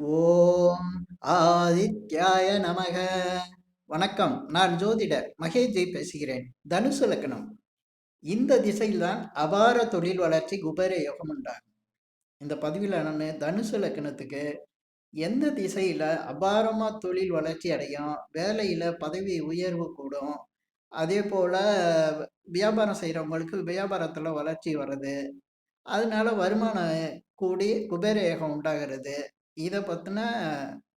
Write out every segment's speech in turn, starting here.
ஓம் ஆதித்யாய நமக. வணக்கம். நான் ஜோதிடர் மகேஜை பேசுகிறேன். தனுசு லக்னம். இந்த திசையில்தான் அபார தொழில் வளர்ச்சி குபேர யோகம் உண்டாகும் இந்த பதிவில் நான் தனுசு லக்னத்துக்கு எந்த திசையில அபாரமா தொழில் வளர்ச்சி அடையும் வேலையில பதவி உயர்வு கூடும் அதே போல வியாபாரம் செய்கிறவங்களுக்கு வியாபாரத்தில் வளர்ச்சி வருது அதனால வருமானம் கூடி குபேர யோகம் உண்டாகிறது இதை பற்றின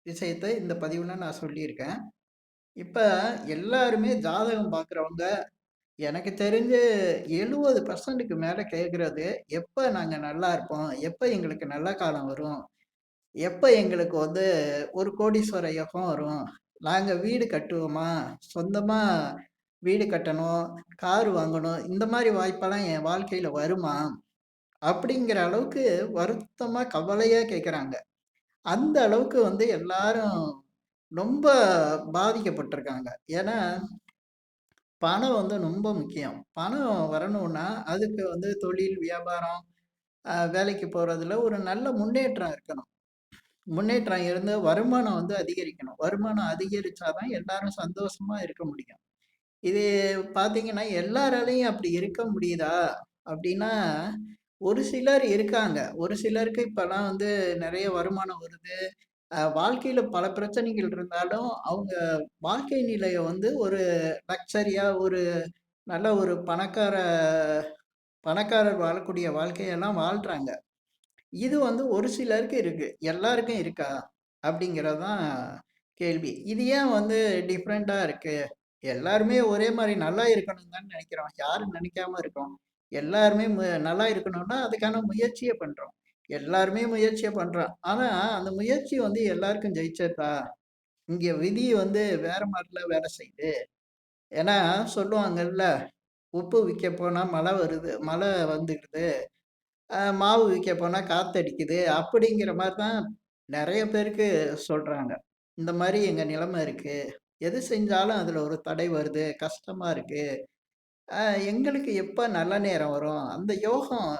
விஷயத்தை இந்த பதிவில் நான் சொல்லியிருக்கேன். இப்போ எல்லாருமே ஜாதகம் பார்க்குறவங்க எனக்கு தெரிஞ்சு எழுபது பர்சன்ட்டுக்கு மேலே கேட்குறது எப்போ நாங்கள் நல்லா இருப்போம் எப்போ எங்களுக்கு நல்ல காலம் வரும் எப்போ எங்களுக்கு வந்து ஒரு கோடீஸ்வர யோகம் வரும் நாங்கள் வீடு கட்டுவோமா சொந்தமாக வீடு கட்டணும் கார் வாங்கணும் இந்த மாதிரி வாய்ப்பெல்லாம் என் வாழ்க்கையில் வருமா? அப்படிங்கிற அளவுக்கு வருத்தமாக கவலையாக கேட்குறாங்க அந்த அளவுக்கு வந்து எல்லாரும் ரொம்ப பாதிக்கப்பட்டிருக்காங்க. ஏன்னா பணம் வந்து ரொம்ப முக்கியம். பணம் வரணும்னா அதுக்கு வந்து தொழில் வியாபாரம் வேலைக்கு போகிறதுல ஒரு நல்ல முன்னேற்றம் இருக்கணும். முன்னேற்றம் இருந்து வருமானம் வந்து அதிகரிக்கணும். வருமானம் அதிகரிச்சாதான் எல்லாரும் சந்தோஷமா இருக்க முடியும். இது பார்த்தீங்கன்னா எல்லாராலையும் அப்படி இருக்க முடியுதா? அப்படின்னா ஒரு சிலர் இருக்காங்க. ஒரு சிலருக்கு இப்பெல்லாம் வந்து நிறைய வருமானம் வருது. அ வாழ்க்கையில பல பிரச்சனைகள் இருந்தாலும், அவங்க வாழ்க்கை நிலையை வந்து ஒரு லக்ஸரியா ஒரு நல்ல ஒரு பணக்கார பணக்காரர் வாழக்கூடிய வாழ்க்கையெல்லாம் வாழ்றாங்க. இது வந்து ஒரு சிலருக்கு இருக்கு. எல்லாருக்கும் இருக்கா? அப்படிங்கிறது தான் கேள்வி. இது ஏன் வந்து டிஃப்ரெண்டா இருக்கு? எல்லாருமே ஒரே மாதிரி நல்லா இருக்கணும் தான் நினைக்கிறோம் யாரும் நினைக்காம இருக்கோம்? எல்லாருமே மு நல்லா இருக்கணும்னா, அதுக்கான முயற்சியை பண்றோம். எல்லாருமே முயற்சியை பண்றோம். ஆனா, அந்த முயற்சி வந்து எல்லாருக்கும் ஜெயிச்சதா? இங்க விதி வந்து வேற மாரிலாம் வேலை செய்யுது. ஏன்னா சொல்லுவாங்கல்ல, உப்பு விற்க போனா மழை வருது மழை வந்துடுது. மாவு விற்க போனா காத்தடிக்குது. அப்படிங்கிற மாதிரி தான் நிறைய பேருக்கு சொல்றாங்க. இந்த மாதிரி எங்க நிலைமை இருக்கு. எது செஞ்சாலும் அதுல ஒரு தடை வருது. கஷ்டமா இருக்கு. எங்களுக்கு எப்போ நல்ல நேரம் வரும்? அந்த யோகம்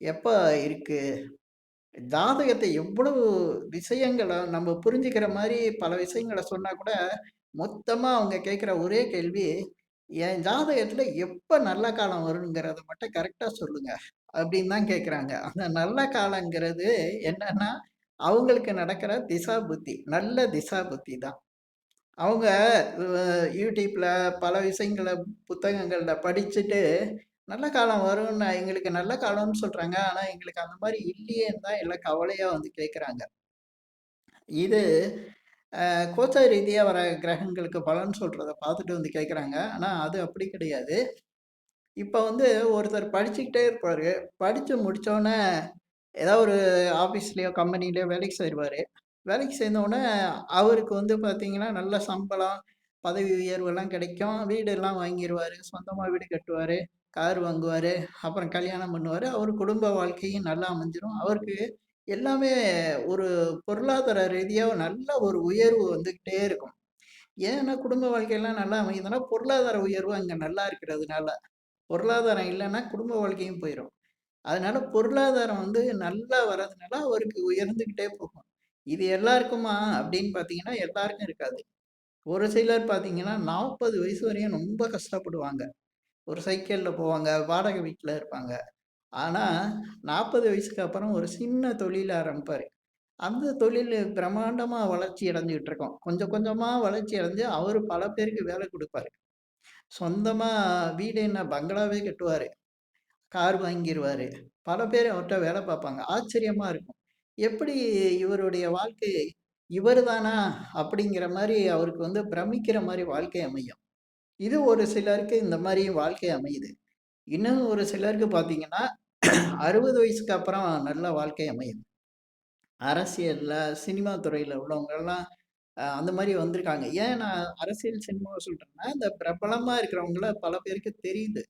எப்போ இருக்கு? ஜாதகத்தை எவ்வளவு விஷயங்கள நம்ம புரிஞ்சுக்கிற மாதிரி பல விஷயங்களை சொன்னா கூட, மொத்தமா அவங்க கேட்குற ஒரே கேள்வி, "என் ஜாதகத்துல எப்ப நல்ல காலம் வருங்கிறத மட்டும் கரெக்டாக சொல்லுங்க." அப்படின்னு தான் கேட்குறாங்க. அந்த நல்ல காலங்கிறது என்னன்னா, அவங்களுக்கு நடக்கிற திசா புத்தி. நல்ல திசா புத்தி தான். அவங்க யூடியூப்பில் பல விஷயங்களை புத்தகங்களில் படிச்சுட்டு, நல்ல காலம் வரும்னு எங்களுக்கு நல்ல காலம்னு சொல்கிறாங்க ஆனால் எங்களுக்கு அந்த மாதிரி இல்லையேன்னு தான் எல்லாம் கவலையாக வந்து கேட்குறாங்க. இது கோச்ச ரீதியாக வர கிரகங்களுக்கு பலன் சொல்கிறத பார்த்துட்டு வந்து கேட்குறாங்க. ஆனால் அது அப்படி கிடையாது. இப்போ வந்து ஒருத்தர் படிச்சுக்கிட்டே இருப்பார் படித்து முடிச்சோனே, ஏதோ ஒரு ஆஃபீஸ்லேயோ கம்பெனிலேயோ வேலைக்கு சேருவார் வேலைக்கு சேர்ந்தவுடனே அவருக்கு வந்து பார்த்தீங்கன்னா, நல்ல சம்பளம், பதவி உயர்வெல்லாம் கிடைக்கும். வீடெல்லாம் வாங்கிடுவார் சொந்தமாக வீடு கட்டுவார் கார் வாங்குவார் அப்புறம் கல்யாணம் பண்ணுவார் அவர் குடும்ப வாழ்க்கையும் நல்லா அமைஞ்சிரும். அவருக்கு எல்லாமே ஒரு பொருளாதார ரீதியாக நல்ல ஒரு உயர்வு வந்துக்கிட்டே இருக்கும். ஏன்னா குடும்ப வாழ்க்கையெல்லாம் நல்லா அமையுதுன்னா, பொருளாதார உயர்வு அங்கே நல்லா இருக்கிறதுனால. பொருளாதாரம் இல்லைன்னா குடும்ப வாழ்க்கையும் போயிடும் அதனால பொருளாதாரம் வந்து நல்லா வர்றதுனால அவருக்கு உயர்ந்துக்கிட்டே போகும். இது எல்லாருக்குமா அப்படின்னு பார்த்தீங்கன்னா, எல்லாருக்கும் இருக்காது. ஒரு சிலர் பார்த்தீங்கன்னா, 40 வயசு வரையும் ரொம்ப கஷ்டப்படுவாங்க. ஒரு சைக்கிளில் போவாங்க, வாடகை வீட்டில் இருப்பாங்க. ஆனால் நாற்பது வயசுக்கு அப்புறம் ஒரு சின்ன தொழில் ஆரம்பிப்பார் அந்த தொழில் பிரம்மாண்டமாக வளர்ச்சி அடைஞ்சிக்கிட்டு இருக்கோம் கொஞ்சம் கொஞ்சமாக வளர்ச்சி அடைஞ்சு, அவர் பல பேருக்கு வேலை கொடுப்பாரு சொந்தமாக வீடு என்ன பங்களாவே கட்டுவார் கார் வாங்கிடுவார் பல பேர் அவர்கிட்ட வேலை பார்ப்பாங்க. ஆச்சரியமாக இருக்கும். எப்படி இவருடைய வாழ்க்கை இவரு தானா? அப்படிங்கிற மாரி அவருக்கு வந்து பிரமிக்கிற மாரி வாழ்க்கை அமையும். இது ஒரு சிலருக்கு இந்த மாரி வாழ்க்கை அமையுது. இன்னும் ஒரு சிலருக்கு பார்த்தீங்கன்னா, 60 வயசுக்கு அப்புறம் நல்ல வாழ்க்கை அமையும் அரசியல்ல, சினிமா துறையில உள்ளவங்கலாம் அ அந்த மாரி வந்திருக்காங்க. ஏன் நான் அரசியல், சினிமாவ சொல்றேன்னா, இந்த பிரபலமா இருக்கிறவங்கள பல பேருக்கு தெரியுது.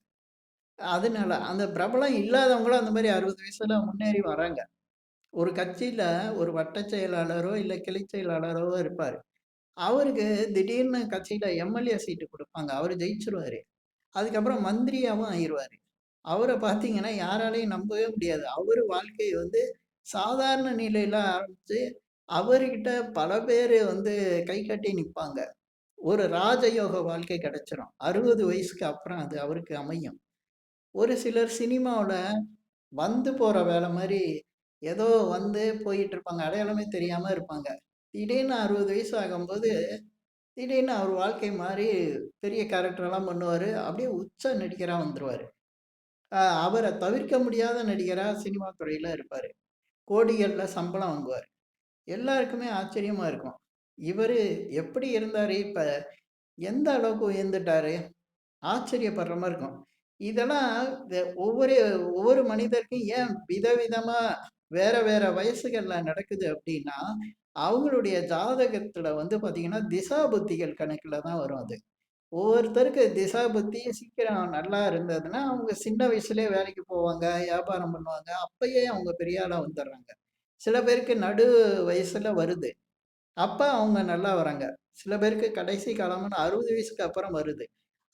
அதனால அந்த பிரபலம் இல்லாதவங்களும் அந்த மாரி 60 வயசுல முன்னேறி வராங்க. ஒரு கட்சியில் ஒரு வட்ட செயலாளரோ, இல்லை கிளை செயலாளரோ இருப்பார் அவருக்கு திடீர்னு கட்சியில் எம்எல்ஏ சீட்டு கொடுப்பாங்க அவர் ஜெயிச்சிருவார் அதுக்கப்புறம் மந்திரியாவும் ஆயிருவாரு. அவரை பார்த்தீங்கன்னா, யாராலையும் நம்பவே முடியாது. அவர் வாழ்க்கை வந்து சாதாரண நிலையில ஆரம்பித்து அவர்கிட்ட பல பேர் வந்து கை கட்டி நிற்பாங்க ஒரு ராஜயோக வாழ்க்கை கிடைச்சிரும். 60 வயசுக்கு அப்புறம் அது அவருக்கு அமையும். ஒரு சிலர் சினிமாவில் வந்து போகிற வேலை மாதிரி ஏதோ வந்து போயிட்டு இருப்பாங்க. அடையாளமே தெரியாம இருப்பாங்க. திடீர்னு 60 வயசு ஆகும்போது, திடீர்னு அவர் வாழ்க்கை மாறி பெரிய கேரக்டரெல்லாம் பண்ணுவார் அப்படியே உச்ச நடிகராக வந்துடுவார் அவரை தவிர்க்க முடியாத நடிகராக சினிமா துறையில் இருப்பார் கோடிகளில் சம்பளம் வாங்குவார் எல்லாருக்குமே ஆச்சரியமாக இருக்கும். இவர் எப்படி இருந்தார் இப்போ எந்த அளவுக்கு உயர்ந்துட்டாரு? ஆச்சரியப்படுற மாதிரி இருக்கும். இதெல்லாம் ஒவ்வொரு ஒவ்வொரு மனிதருக்கும் ஏன் விதவிதமாக வேற வேற வயசுகள்ல நடக்குது அப்படின்னா அவங்களுடைய ஜாதகத்துல வந்து பாத்தீங்கன்னா திசா புத்திகள் கணக்குல தான் வரும் அது. ஒவ்வொருத்தருக்கு திசா புத்தி சீக்கிரம் நல்லா இருந்ததுன்னா, அவங்க சின்ன வயசுலயே வேலைக்கு போவாங்க, வியாபாரம் பண்ணுவாங்க. அப்பயே அவங்க பெரிய ஆளாக வந்துடுறாங்க சில பேருக்கு நடு வயசுல வருது. அப்ப அவங்க நல்லா வராங்க. சில பேருக்கு கடைசி காலம்னு அறுபது வயசுக்கு அப்புறம் வருது.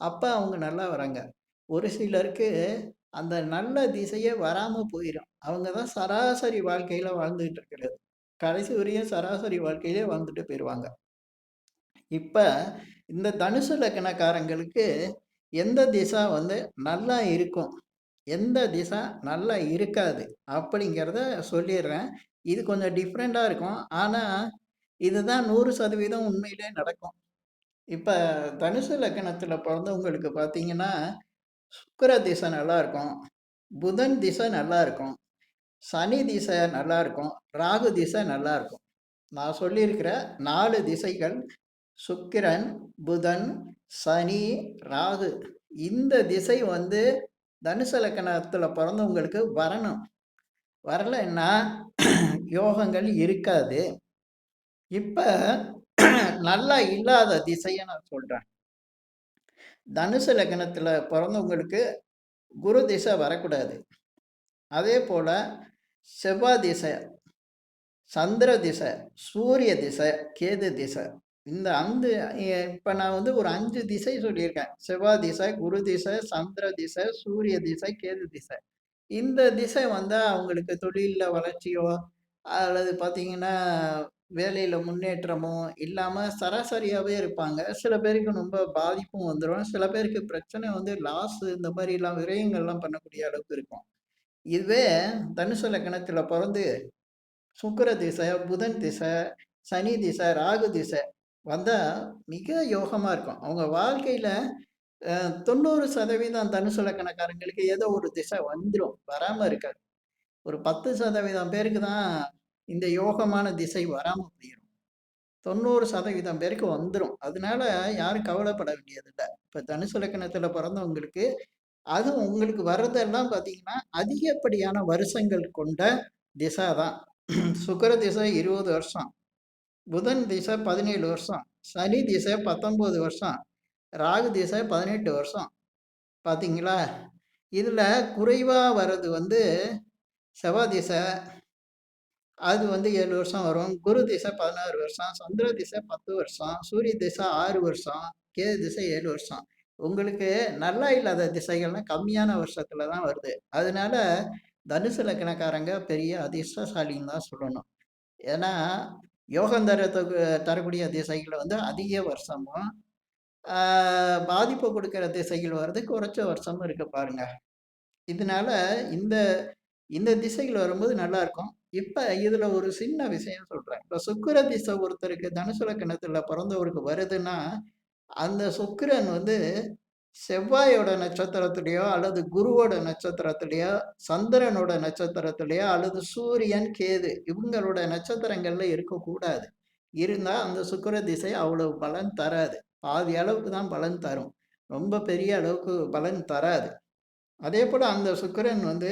அப்ப அவங்க நல்லா வராங்க. ஒரு சிலருக்கு அந்த நல்ல திசையே வராமல் போயிடும் அவங்க தான் சராசரி வாழ்க்கையில் வாழ்ந்துகிட்டு இருக்கிறது. கடைசி வரையும் சராசரி வாழ்க்கையிலே வாழ்ந்துட்டு போயிடுவாங்க இப்போ இந்த தனுசு லக்கணக்காரங்களுக்கு எந்த திசா வந்து நல்லா இருக்கும்? எந்த திசா நல்லா இருக்காது? அப்படிங்கிறத சொல்லிடுறேன் இது கொஞ்சம் டிஃப்ரெண்ட்டாக இருக்கும். ஆனால் இதுதான் 100% உண்மையிலே நடக்கும். இப்போ தனுசு லக்கணத்தில் பிறந்தவங்களுக்கு பார்த்தீங்கன்னா, சுக்கர திசை நல்லா இருக்கும். புதன் திசை நல்லா இருக்கும். சனி திசை நல்லா இருக்கும். ராகு திசை நல்லா இருக்கும். நான் சொல்லியிருக்கிற நாலு திசைகள் சுக்கிரன், புதன், சனி, ராகு. இந்த திசை வந்து தனுசு லக்கணத்தில் பிறந்தவங்களுக்கு வரணும். வரலைன்னா யோகங்கள் இருக்காது. இப்போ நல்லா இல்லாத திசையை நான் சொல்கிறேன் தனுசு லக்னத்தில் பிறந்தவங்களுக்கு குரு திசை வரக்கூடாது. அதேபோல செவ்வாய் திசை, சந்திர திசை, சூரிய திசை, கேது திசை. இந்த அந்து இப்போ நான் வந்து ஒரு அஞ்சு திசை சொல்லியிருக்கேன். செவ்வாய் திசை, குரு திசை, சந்திர திசை, சூரிய திசை, கேது திசை. இந்த திசை வந்தால் அவங்களுக்கு தொழிலில் வளர்ச்சியோ, அல்லது பார்த்தீங்கன்னா, வேலையில முன்னேற்றமோ இல்லாம சராசரியாவே இருப்பாங்க. சில பேருக்கு ரொம்ப பாதிப்பும் வந்துடும் சில பேருக்கு பிரச்சனை வந்து லாஸ் இந்த மாதிரிலாம் விரயங்கள்லாம் பண்ணக்கூடிய அளவுக்கு இருக்கும். இதுவே தனுசு லக்னத்துல பிறந்து சுக்கிர திசை, புதன் திசை, சனி திசை, ராகு திசை வந்தா மிக யோகமா இருக்கும். அவங்க வாழ்க்கையில தொண்ணூறு சதவீதம் தனுசு லக்கணக்காரங்களுக்கு ஏதோ ஒரு திசை வந்துடும் வராம இருக்காது. ஒரு 10% பேருக்கு தான் இந்த யோகமான திசை வராமல் போயிடும் தொண்ணூறு சதவீதம் பேருக்கு வந்துடும் அதனால யாரும் கவலைப்பட வேண்டியதில்லை இப்போ தனுசு லக்கணத்தில் பிறந்தவங்களுக்கு அது உங்களுக்கு வர்றதெல்லாம் பார்த்தீங்கன்னா, அதிகப்படியான வருஷங்கள் கொண்ட திசை தான். சுக்கர திசை 20 வருஷம். புதன் திசை 17 வருஷம். சனி திசை 19 வருஷம். ராகு திசை 18 வருஷம். பார்த்தீங்களா? இதில் குறைவாக வர்றது வந்து செவ்வாய் திசை. அது வந்து ஏழு வருஷம் வரும். குரு திசை 16 வருஷம். சந்திர திசை 10 வருஷம். சூரிய திசை ஆறு வருஷம். கேது திசை ஏழு வருஷம். உங்களுக்கு நல்லா இல்லாத திசைகள்லாம் கம்மியான வருஷத்துல தான் வருது. அதனால தனுசு லக்கணக்காரங்க பெரிய அதிர்ஷ்டசாலின்னு தான் சொல்லணும். ஏன்னா, யோகம் தரத்துக்கு தரக்கூடிய திசைகள் வந்து அதிக வருஷமும், பாதிப்பு கொடுக்குற திசைகள் வருது குறைச்ச வருஷமும் இருக்கு பாருங்க. இதனால இந்த இந்த திசைகள் வரும்போது நல்லாருக்கும். இப்ப இதுல ஒரு சின்ன விஷயம் சொல்றேன். இப்ப சுக்கர திசை ஒருத்தருக்கு தனுசு லக்னத்துல பிறந்தவருக்கு வருதுன்னா, அந்த சுக்கிரன் வந்து செவ்வாயோட நட்சத்திரத்திலயோ, அல்லது குருவோட நட்சத்திரத்திலயோ, சந்திரனோட நட்சத்திரத்திலயோ, அல்லது சூரியன், கேது இவங்களோட நட்சத்திரங்கள்ல இருக்கக்கூடாது. இருந்தால் அந்த சுக்கர திசை அவ்வளவு பலன் தராது. பாதி அளவுக்கு தான் பலன் தரும். ரொம்ப பெரிய அளவுக்கு பலன் தராது. அதே போல் அந்த சுக்கிரன் வந்து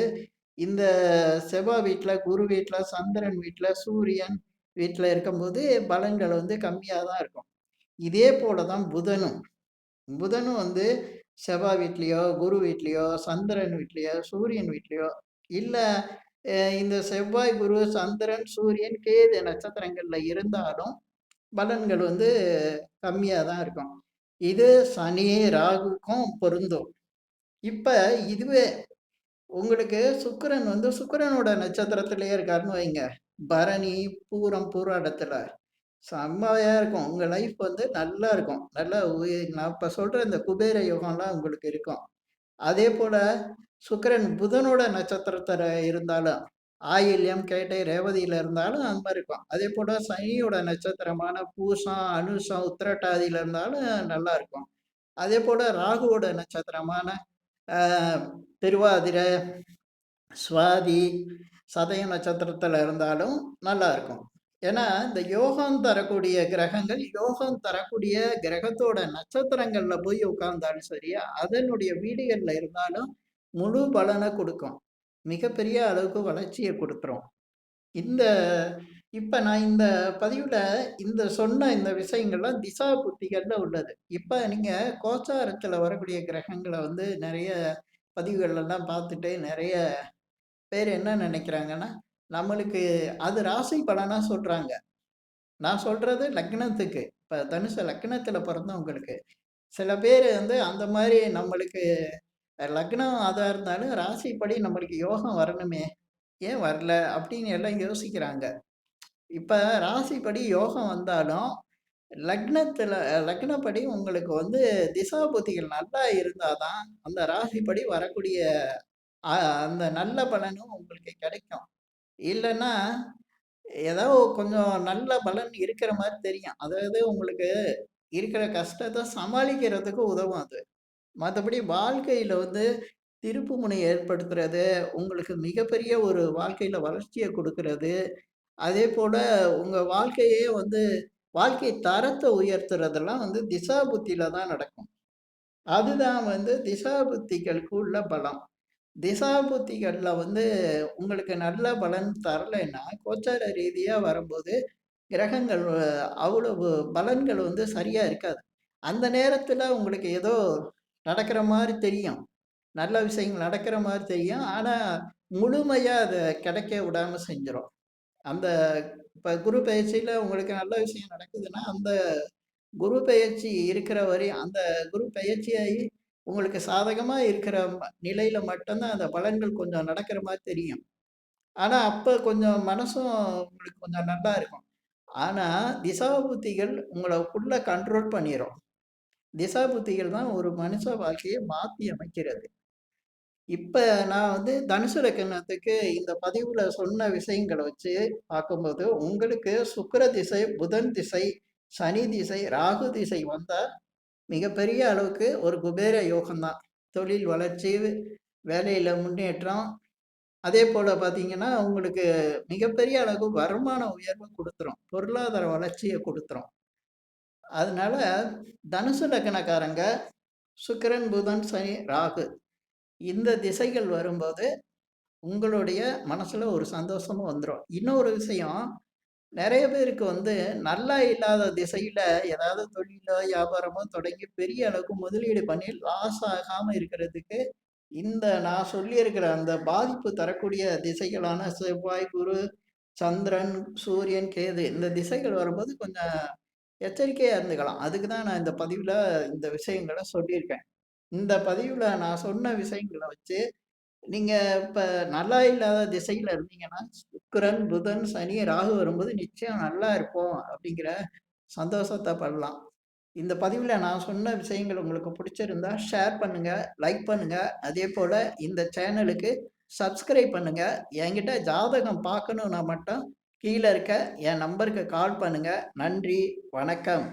இந்த செவ்வாய் வீட்டில் குரு வீட்டில் சந்திரன் வீட்டில் சூரியன் வீட்டில் இருக்கும்போது பலன்கள் வந்து கம்மியாக தான் இருக்கும். இதே போல தான் புதனும். புதனும் வந்து செவ்வாய் வீட்லேயோ குரு வீட்லேயோ சந்திரன் வீட்லேயோ சூரியன் வீட்லேயோ இல்லை இந்த செவ்வாய், குரு, சந்திரன், சூரியன், கேது நட்சத்திரங்களில் இருந்தாலும் பலன்கள் வந்து கம்மியாக தான் இருக்கும். இது சனி, ராகுக்கும் பொருந்தும். இப்போ இதுவே உங்களுக்கு சுக்கிரன் வந்து சுக்கிரனோட நட்சத்திரத்திலேயே இருக்காருன்னு வைங்க. பரணி, பூரம், பூராடத்துல. செம்மையா இருக்கும். உங்க லைஃப் வந்து நல்லா இருக்கும். நல்லா உய நான் இப்ப சொல்ற இந்த குபேர யோகம்லாம் உங்களுக்கு இருக்கும். அதே போல் சுக்கிரன் புதனோட நட்சத்திரத்துல இருந்தாலும், ஆயில்யம், கேட்டை, ரேவதியில இருந்தாலும் அந்த மாதிரி இருக்கும். அதேபோல சனியோட நட்சத்திரமான பூசம், அனுஷம், உத்திரட்டாதியில இருந்தாலும் நல்லா இருக்கும். அதே போல் ராகுவோட நட்சத்திரமான திருவாதிரை, சுவாதி, சதய நட்சத்திரத்தில் இருந்தாலும் நல்லா இருக்கும். ஏன்னா, இந்த யோகம் தரக்கூடிய கிரகங்கள், யோகம் தரக்கூடிய கிரகத்தோட நட்சத்திரங்கள்ல போய் உட்கார்ந்தாலும் சரி, அதனுடைய வீடுகள்ல இருந்தாலும் முழு பலனை கொடுக்கும் மிகப்பெரிய அளவுக்கு வளர்ச்சியை கொடுத்துரும் இந்த இப்ப நான் இந்த பதிவுல இந்த சொன்ன இந்த விஷயங்கள்லாம் திசா புத்திகள்ல உள்ளது. இப்ப நீங்க கோச்சாரத்துல வரக்கூடிய கிரகங்களை வந்து நிறைய பதிவுகள்லாம் பார்த்துட்டு நிறைய பேர் என்ன நினைக்கிறாங்கன்னா நம்மளுக்கு அது ராசி பலனா சொல்றாங்க. நான் சொல்றது லக்னத்துக்கு. இப்ப தனுசு லக்னத்துல பிறந்தவங்களுக்கு சில பேர் வந்து அந்த மாதிரி நம்மளுக்கு லக்னம் அதாக இருந்தாலும் ராசிப்படி நம்மளுக்கு யோகம் வரணுமே! ஏன் வரல? அப்படின்னு எல்லாம் யோசிக்கிறாங்க. இப்ப ராசிப்படி யோகம் வந்தாலும், லக்னத்துல லக்னப்படி உங்களுக்கு வந்து திசா புத்திகள் நல்லா இருந்தா தான், அந்த ராசிப்படி வரக்கூடிய அ அந்த நல்ல பலனும் உங்களுக்கு கிடைக்கும். இல்லன்னா, ஏதோ கொஞ்சம் நல்ல பலன் இருக்கிற மாரி தெரியும். அதாவது உங்களுக்கு இருக்கிற கஷ்டத்த சமாளிக்கிறதுக்கு உதவும் அது. மத்தபடி வாழ்க்கையில வந்து திருப்புமுனை ஏற்படுத்துறது, உங்களுக்கு மிகப்பெரிய ஒரு வாழ்க்கையில வளர்ச்சிய குடுக்குறது, அதே போல் உங்கள் வாழ்க்கையே வந்து வாழ்க்கை தரத்தை உயர்த்துறதெல்லாம் வந்து திசா புத்தியில தான் நடக்கும். அதுதான் வந்து திசா புத்திகளுக்கு உள்ள பலம். திசா புத்திகளில் வந்து உங்களுக்கு நல்ல பலன் தரலைன்னா, கோச்சார ரீதியாக வரும்போது கிரகங்கள் அவ்வளவு பலன்கள் வந்து சரியாக இருக்காது. அந்த நேரத்தில் உங்களுக்கு ஏதோ நடக்கிற மாதிரி தெரியும். நல்ல விஷயங்கள் நடக்கிற மாதிரி தெரியும். ஆனால் முழுமையாக அதை கிடைக்க விடாமல் செஞ்சிடும் அந்த இப்போ குரு பயிற்சியில் உங்களுக்கு நல்ல விஷயம் நடக்குதுன்னா, அந்த குரு பயிற்சி இருக்கிற வரையும் அந்த குரு பயிற்சியாகி உங்களுக்கு சாதகமாக இருக்கிற நிலையில் மட்டும்தான் அந்த பலன்கள் கொஞ்சம் நடக்கிற மாதிரி தெரியும். ஆனால் அப்போ கொஞ்சம் மனசும் உங்களுக்கு கொஞ்சம் நல்லா இருக்கும். ஆனால் திசா புத்திகள் உங்கள கண்ட்ரோல் பண்ணிடும் திசா புத்திகள் தான் ஒரு மனுஷ வாழ்க்கையை மாற்றி அமைக்கிறது. இப்ப நான் வந்து தனுசு லக்னத்துக்கு இந்த பதிவுல சொன்ன விஷயங்களை வச்சு பார்க்கும்போது, உங்களுக்கு சுக்கிர திசை, புதன் திசை, சனி திசை, ராகு திசை வந்தா மிகப்பெரிய அளவுக்கு ஒரு குபேர யோகம் தான். தொழில் வளர்ச்சி, வேலையில முன்னேற்றம், அதே போல் பார்த்தீங்கன்னா, உங்களுக்கு மிகப்பெரிய அளவு வருமான உயர்வை கொடுத்துரும். பொருளாதார வளர்ச்சியை கொடுத்துரும். அதனால தனுசு லக்னக்காரங்க சுக்கரன் புதன், சனி, ராகு இந்த திசைகள் வரும்போது, உங்களுடைய மனசுல ஒரு சந்தோஷமும் வந்துரும். இன்னொரு விஷயம், நெறைய பேருக்கு வந்து நல்லா இல்லாத திசையில ஏதாவது தொழிலோ, வியாபாரமோ தொடங்கி பெரிய அளவுக்கு முதலீடு பண்ணி லாஸ் ஆகாம இருக்கிறதுக்கு, இந்த நான் சொல்லியிருக்கிற அந்த பாதிப்பு தரக்கூடிய திசைகளான செவ்வாய், குரு, சந்திரன், சூரியன், கேது இந்த திசைகள் வரும்போது கொஞ்சம் எச்சரிக்கையா இருந்துக்கலாம். அதுக்கு தான் நான் இந்த பதிவுல இந்த விஷயங்கள சொல்லியிருக்கேன். இந்த பதிவுல நான் சொன்ன விஷயங்கள வச்சு, நீங்க இப்ப நல்லா இல்லாத திசையில இருந்தீங்கன்னா, சுக்கிரன், புதன், சனி, ராகு வரும்போது நிச்சயம் நல்லா இருப்போம் அப்படிங்கிற சந்தோஷத்த படலாம். இந்த பதிவுல நான் சொன்ன விஷயங்கள் உங்களுக்கு பிடிச்சிருந்தா ஷேர் பண்ணுங்க, லைக் பண்ணுங்க. அதேபோல இந்த சேனலுக்கு சப்ஸ்கிரைப் பண்ணுங்க. என்கிட்ட ஜாதகம் பார்க்கணும்னா மட்டும் கீழ இருக்க என் நம்பருக்கு கால் பண்ணுங்க. நன்றி, வணக்கம்.